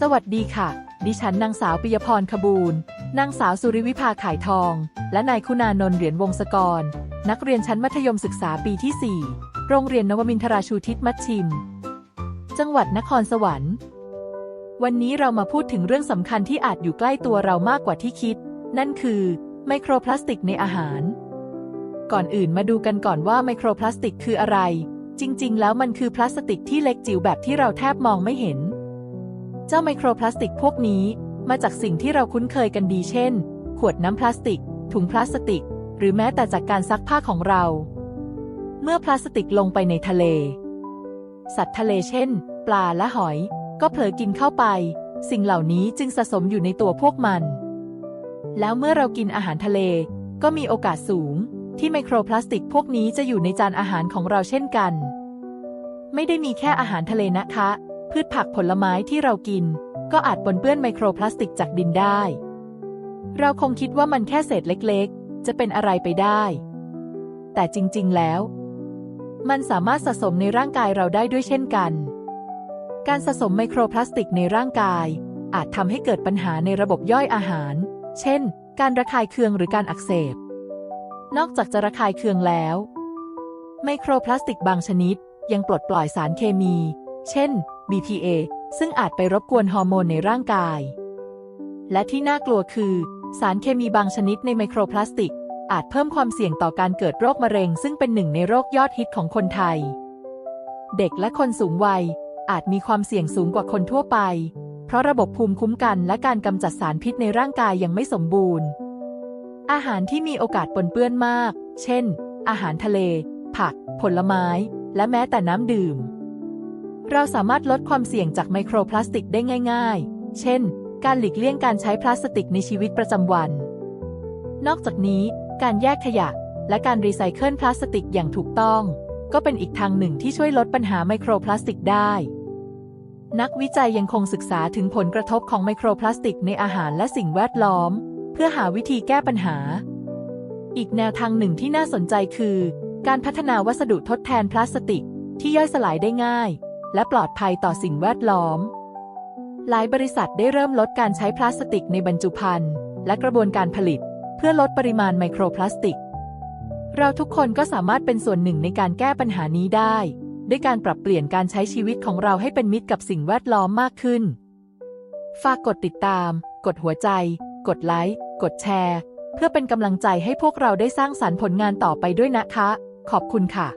สวัสดีค่ะ ดิฉันนางสาวปิยพรขบูรณ์นางสาวสุริวิภาขายทอง และนายคุณานนท์เหรียญวงศกร นักเรียนชั้นมัธยมศึกษาปีที่ 4 โรงเรียนนวมินทราชูทิศมัชชิม จังหวัดนครสวรรค์ วันนี้เรามาพูดถึงเรื่องสำคัญที่อาจอยู่ใกล้ตัวเรามากกว่าที่คิด นั่นคือไมโครพลาสติกในอาหาร ก่อนอื่นมาดูกันก่อนว่าไมโครพลาสติกคืออะไร จริง ๆ แล้วมันคือพลาสติกที่เล็กจิ๋วแบบที่เราแทบมองไม่เห็น เจ้าไมโครพลาสติกพวกนี้ มาจากสิ่งที่เราคุ้นเคยกันดีเช่น ขวดน้ำพลาสติก ถุงพลาสติก หรือแม้แต่จากการซักผ้าของเรา เมื่อพลาสติกลงไปในทะเล สัตว์ทะเลเช่น ปลาและหอย ก็เผลอกินเข้าไป สิ่งเหล่านี้จึงสะสมอยู่ในตัวพวกมัน แล้วเมื่อเรากินอาหารทะเล ก็มีโอกาสสูง ที่ไมโครพลาสติกพวกนี้จะอยู่ในจานอาหารของเราเช่นกัน ไม่ได้มีแค่อาหารทะเลนะคะ พืชผักผลไม้ที่เรากิน ก็อาจปนเปื้อนไมโครพลาสติกจากดินได้ เราคงคิดว่ามันแค่เศษเล็กๆ จะเป็นอะไรไปได้ แต่จริงๆแล้ว มันสามารถสะสมในร่างกายเราได้ด้วยเช่นกัน การสะสมไมโครพลาสติกในร่างกาย อาจทำให้เกิดปัญหาในระบบย่อยอาหาร เช่น การระคายเคืองหรือการอักเสบ นอกจากจะระคายเคืองแล้ว ไมโครพลาสติกบางชนิดยังปลดปล่อยสารเคมี เช่น BPA ซึ่งอาจไปรบกวนฮอร์โมนในร่างกาย และที่น่ากลัวคือ สารเคมีบางชนิดในไมโครพลาสติก อาจเพิ่มความเสี่ยงต่อการเกิดโรคมะเร็ง ซึ่งเป็นหนึ่งในโรคยอดฮิตของคนไทย เด็กและคนสูงวัย อาจมีความเสี่ยงสูงกว่าคนทั่วไป เพราะระบบภูมิคุ้มกันและการกำจัดสารพิษในร่างกายยังไม่สมบูรณ์ อาหารที่มีโอกาสปนเปื้อนมาก เช่น อาหารทะเล ผัก ผลไม้ และแม้แต่น้ำดื่ม เราสามารถลดความเสี่ยงจากไมโครพลาสติกได้ง่าย ๆ เช่น การหลีกเลี่ยงการใช้พลาสติกในชีวิตประจำวัน นอกจากนี้ การแยกขยะ และการรีไซเคิลพลาสติกอย่างถูกต้อง ก็เป็นอีกทางหนึ่งที่ช่วยลดปัญหาไมโครพลาสติกได้ นักวิจัยยังคงศึกษาถึงผลกระทบของไมโครพลาสติกในอาหารและสิ่งแวดล้อม เพื่อหาวิธีแก้ปัญหา อีกแนวทางหนึ่งที่น่าสนใจคือ การพัฒนาวัสดุทดแทนพลาสติก ที่ย่อยสลายได้ง่าย และปลอดภัยต่อสิ่งแวดล้อม หลายบริษัทได้เริ่มลดการใช้พลาสติกในบรรจุภัณฑ์และกระบวนการผลิต เพื่อลดปริมาณไมโครพลาสติก เราทุกคนก็สามารถเป็นส่วนหนึ่งในการแก้ปัญหานี้ได้ ด้วยการปรับเปลี่ยนการใช้ชีวิตของเราให้เป็นมิตรกับสิ่งแวดล้อมมากขึ้น ฝากกดติดตาม กดหัวใจ กดไลค์ กดแชร์ เพื่อเป็นกำลังใจให้พวกเราได้สร้างสรรค์ผลงานต่อไปด้วยนะคะ ขอบคุณค่ะ